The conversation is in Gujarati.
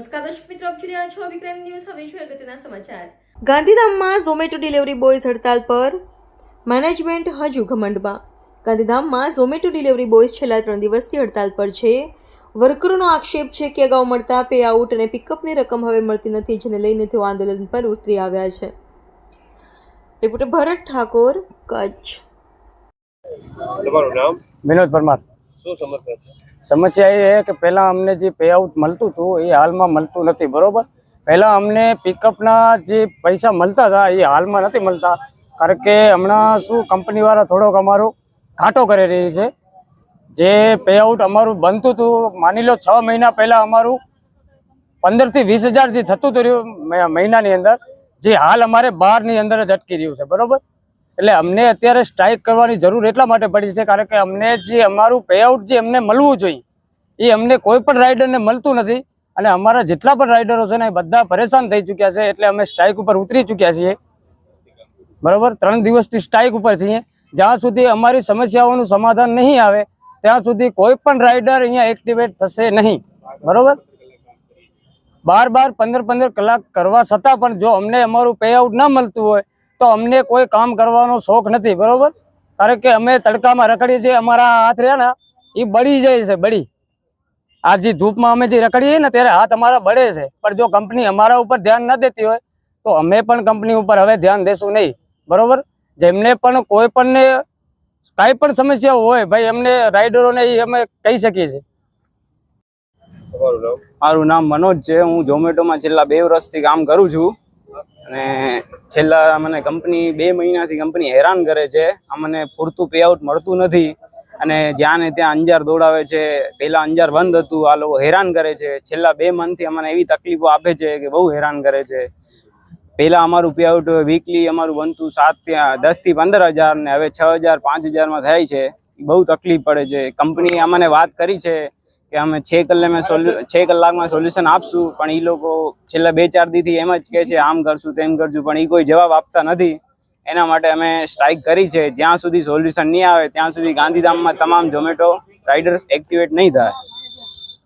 નમસ્કાર દર્શક મિત્રો આપ જોઈ રહ્યા છો વિક્રમ ન્યૂઝ. હવે જોઈએ અગત્યના સમાચાર. ગાંધીધામમાં ઝોમેટો ડિલિવરી બોયઝ હડતાલ પર મેનેજમેન્ટ હજુ ઘમંડમાં. ગાંધીધામમાં ઝોમેટો ડિલિવરી બોયઝ છેલ્લા ત્રણ દિવસથી હડતાલ પર છે. વર્કરોનો આક્ષેપ છે કે અગાઉ મળતા પે આઉટ અને પિકઅપની રકમ હવે મળતી નથી જેને લઈને તેઓ આંદોલન પર ઉતરી આવ્યા છે. રિપોર્ટર ભરત ઠાકોર કચ્છ. તમારું નામ? વિનોદ પરમાર. શું સમસ્યા છે? સમસ્યા એ છે કે પહેલાં અમને જે પેઆઉટ મળતું હતું, એ હાલમાં મળતું નથી, બરાબર? પહેલાં અમને પિકઅપના જે પૈસા મળતા હતા, એ હાલમાં નથી મળતા. કારણ કે હમણાં શું, કંપનીવાળા થોડોક અમારો ઘાટો કરી રહી છે. જે પેઆઉટ અમારું બનતું હતું, માની લો છ મહિના પહેલાં અમારું પંદરથી વીસ હજાર જે થતું હતું મહિનાની અંદર. જે હાલ અમારે બારની અંદર જ અટકી રહ્યું છે, બરોબર? એટલે અમને અત્યારે સ્ટ્રાઇક કરવાની જરૂર એટલા માટે પડી છે, કારણ કે અમને જે અમારું પેઆઉટ જે અમને મળવું જોઈએ, એ અમને કોઈ પણ રાઇડરને મળતું નથી. અને અમારા જેટલા પણ રાઇડરો છે ને, એ બધા પરેશાન થઈ ચૂક્યા છે, એટલે અમે સ્ટ્રાઇક ઉપર ઉતરી ચૂક્યા છીએ. બરોબર? ત્રણ દિવસથી સ્ટ્રાઇક ઉપર છીએ. જ્યાં સુધી અમારી સમસ્યાઓનું સમાધાન નહીં આવે, ત્યાં સુધી કોઈ પણ રાઇડર અહીંયા એક્ટિવેટ થશે નહીં. બરોબર? બાર બાર પંદર પંદર કલાક કરવા છતાં પણ જો અમને અમારું પેઆઉટ ન મળતું હોય તો અમને કોઈ કામ કરવાનો શોખ નથી, બરોબર? કારણ કે અમે તડકામાં રખડીએ છીએ, અમારા હાથ રહ્યા ને એ બળી જાય છે, બળી. આ જે ધૂપમાં અમે જે રખડીએ ને, ત્યારે હાથ અમારા બળે છે. પણ જો કંપની અમારા ઉપર ધ્યાન ન દેતી હોય, તો અમે પણ કંપની ઉપર હવે ધ્યાન દેશું નહીં, બરોબર? જેમને પણ કોઈ પણને કાંઈ પણ સમસ્યા હોય, ભાઈ, એમને રાઇડરોને એ અમે કહી શકીએ છીએ. મારું નામ મનોજ છે, હું ઝોમેટોમાં છેલ્લા બે વર્ષથી કામ કરું છું. અને છેલ્લા મને કંપની બે મહિનાથી કંપની હેરાન કરે છે. અમને પૂરતું પેઆઉટ મળતું નથી. અને જ્યાં ને ત્યાં અંજાર દોડાવે છે. પહેલા અંજાર બંધ હતું. આ લોકો હેરાન કરે છે. છેલ્લા બે મંથથી અમને એવી તકલીફો આપે છે કે બહુ હેરાન કરે છે. પહેલા અમારું પેઆઉટ વીકલી અમારું બનતું સાત ત્યાં દસથી પંદર હજાર ને હવે છ હજાર, પાંચ હજારમાં થાય છે. બહુ તકલીફ પડે છે. કંપની અમને વાત કરી છે. કે અમે છ કલાકમાં સોલ્યુ છ કલાકમાં સોલ્યુશન આપશું પણ એ લોકો છેલ્લા બે ચાર દીથી એમ જ કહે છે આમ કરશું તેમ કરશું. પણ એ કોઈ જવાબ આપતા નથી. એના માટે અમે સ્ટ્રાઇક કરી છે. જ્યાં સુધી સોલ્યુશન નહીં આવે ત્યાં સુધી ગાંધીધામમાં તમામ ઝોમેટો રાઇડર્સ એક્ટિવેટ નહીં થાય.